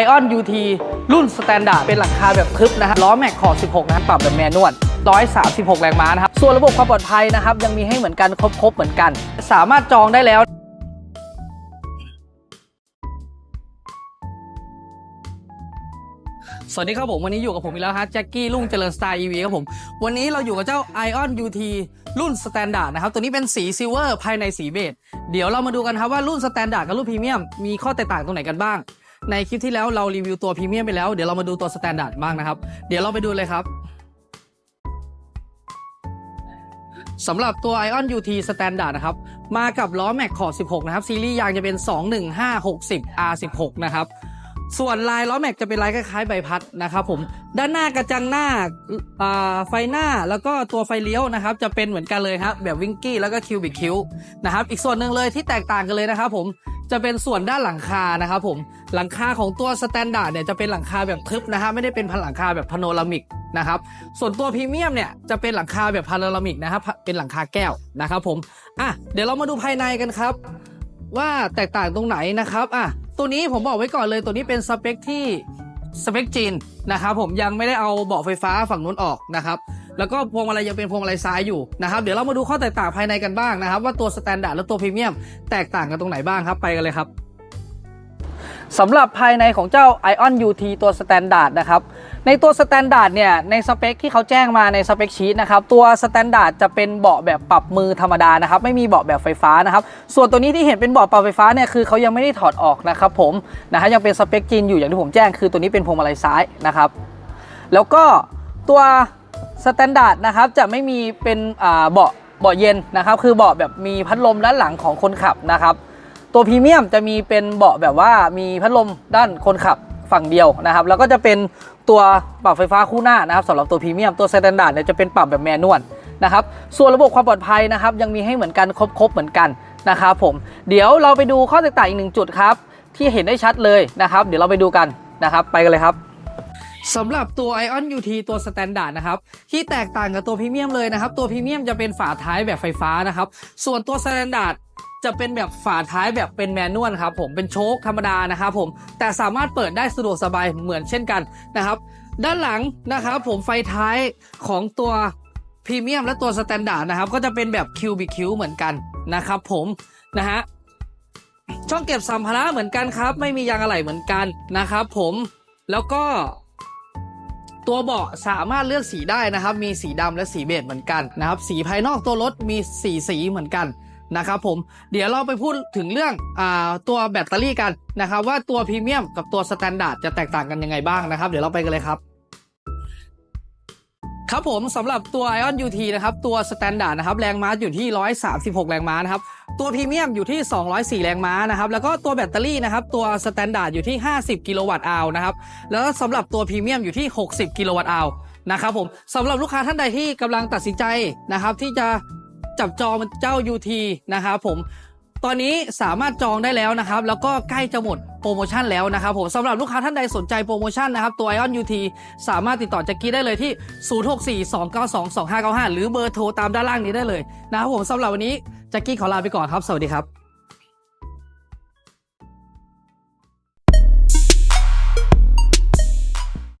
Ion UT รุ่นสแตนดาร์ดเป็นหลังคาแบบทึบนะฮะล้อแม็กขอบ16 นะครับปรับแบบแมนนวล136 แรงม้านะครับ ส่วนระบบความปลอดภัยนะครับ ยังมีให้เหมือนกันครบๆเหมือนกัน สามารถจองได้แล้วสวัสดีครับผมวันนี้อยู่กับผมอีกแล้วฮะแจ็คกี้ลุงเจริญสไตล์ EV ครับผม วันนี้เราอยู่กับเจ้า Ion UT รุ่นสแตนดาร์ดนะครับ ตัวนี้เป็นสีซิลเวอร์ภายในสีเบจเดี๋ยวเรามาดูกันครับว่ารุ่นสแตนดาร์ดกับรุ่นพรีเมียมมีข้อแตกต่างตรงไหนกันบ้าง ในคลิปที่แล้วเรารีวิวตัวพรีเมียมไปแล้ว เดี๋ยวเรามาดูตัวสแตนดาร์ดบ้างนะครับ เดี๋ยวเราไปดูเลยครับสำหรับตัว Ion UT Standard นะครับ มากับล้อแม็กขอบ 16 นะครับ ซีรีส์ยางจะเป็น 21560 R16 นะครับ ส่วนลายล้อแม็กจะเป็นลายคล้ายๆใบพัดนะครับผม ด้านหน้ากระจังหน้าไฟหน้าแล้วก็ตัวไฟเลี้ยวนะครับ จะเป็นเหมือนกันเลยครับแบบวิงกี้แล้วก็คิวบิคิวนะครับ อีกส่วนหนึ่งเลยที่แตกต่างกันเลยนะครับผม จะเป็นส่วนด้านหลังคานะครับผมหลังคาของตัวสแตนดาร์ดเนี่ยจะเป็นหลังคาแบบทึบนะฮะไม่ได้เป็นผนังคาแบบพาโนรามิกนะครับส่วนตัวพรีเมียมเนี่ยจะเป็นหลังคาแบบพาโนรามิกนะครับเป็นหลังคาแก้วนะครับผมอะเดี๋ยวเรามาดูภายในกันครับ ว่าแตกต่างตรงไหนนะครับอะตัวนี้ผมบอกไว้ก่อนเลยตัวนี้เป็นสเปคที่สเปคจีนนะครับผมยังไม่ได้เอาเบาะไฟฟ้าฝั่งนู้นออกนะครับ แล้วก็พวงมาลัยยังเป็นพวงมาลัยซ้ายอยู่นะครับเดี๋ยวเรามาดูข้อแตกต่างภายในกันบ้างนะครับ ว่าตัวสแตนดาร์ดและตัวพรีเมียมแตกต่างกันตรงไหนบ้างครับไปกันเลยครับสำหรับภายในของเจ้า Ion UT ตัวสแตนดาร์ดนะครับ ในตัวสแตนดาร์ดเนี่ย ในสเปคที่เขาแจ้งมาในสเปคชีตนะครับ ตัวสแตนดาร์ดจะเป็นเบาะแบบปรับมือธรรมดานะครับ ไม่มีเบาะแบบไฟฟ้านะครับ ส่วนตัวนี้ที่เห็นเป็นเบาะปรับไฟฟ้าเนี่ยคือเขายังไม่ได้ถอดออกนะครับผมนะฮะยังเป็นสเปคจีนอยู่อย่างที่ผมแจ้งคือตัวนี้เป็นพวงมาลัยซ้ายนะครับ แล้วก็ตัว สแตนดาร์ดนะครับจะไม่มีเป็นเบาะเบาะเย็นนะครับ คือเบาะแบบมีพัดลมด้านหลังของคนขับนะครับ ตัวพรีเมียมจะมีเป็นเบาะแบบว่ามีพัดลมด้านคนขับฝั่งเดียวนะครับ แล้วก็จะเป็นตัวปรับไฟฟ้าคู่หน้านะครับสำหรับตัวพรีเมียมตัวสแตนดาร์ดเนี่ยจะเป็นปรับแบบแมนนวลนะครับ ส่วนระบบความปลอดภัยนะครับ ยังมีให้เหมือนกันครบๆเหมือนกันนะครับผมเดี๋ยวเราไปดูข้อแตกต่างอีกหนึ่งจุดครับที่เห็นได้ชัดเลยนะครับ เดี๋ยวเราไปดูกันนะครับ ไปกันเลยครับ สำหรับตัว Ion UT ตัวสแตนดาร์ดนะครับที่แตกต่างกับตัวพรีเมียมเลยนะครับ ตัวพรีเมียมจะเป็นฝาท้ายแบบไฟฟ้านะครับ ส่วนตัวสแตนดาร์ดจะเป็นแบบฝาท้ายแบบเป็นแมนนวลครับผมเป็นโชคธรรมดานะครับผมแต่สามารถเปิดได้สะดวกสบายเหมือนเช่นกันนะครับ ด้านหลังนะครับผมไฟท้ายของตัวพรีเมียมและตัวสแตนดาร์ดนะครับก็จะเป็นแบบคิวบิคิวเหมือนกันนะครับผมนะฮะช่องเก็บสัมภาระเหมือนกันครับ ไม่มียางอะไหล่เหมือนกันนะครับผมแล้วก็ ตัวเบาะสามารถเลือกสีได้นะครับ มีสีดำและสีเบจเหมือนกันนะครับ สีภายนอกตัวรถมีสีสีเหมือนกันนะครับผม เดี๋ยวเราไปพูดถึงเรื่องอตัวแบตเตอรี่กันนะครับ ว่าตัวพรีเมียมกับตัวสแตนดาร์ดจะแตกต่างกันยังไงบ้างนะครับ เดี๋ยวเราไปกันเลยครับครับผมสำหรับตัว Ion UT นะครับ ตัวสแตนดาร์ดนะครับ แรงม้าอยู่ที่ 136 แรงม้านะครับ ตัวพรีเมียมอยู่ที่ 204 แรงม้านะครับแล้วก็ตัวแบตเตอรี่นะครับตัวสแตนดาร์ดอยู่ที่ 50 กิโลวัตต์อาวนะครับแล้วสำหรับตัวพรีเมียมอยู่ที่ 60 กิโลวัตต์อาวนะครับผมสำหรับลูกค้าท่านใดที่กำลังตัดสินใจนะครับที่จะจับจองเจ้า UT นะครับผมตอนนี้สามารถจองได้แล้วนะครับ แล้วก็ใกล้จะหมดโปรโมชั่นแล้วนะครับผมสำหรับลูกค้าท่านใดสนใจโปรโมชั่นนะครับ ตัว Ion UT สามารถติดต่อแจ็กกี้ได้เลยที่ 0642922595 หรือเบอร์โทรตามด้านล่างนี้ได้เลยนะครับผมสำหรับวันนี้ แจ็กกี้ขอลาไปก่อนครับ สวัสดีครับ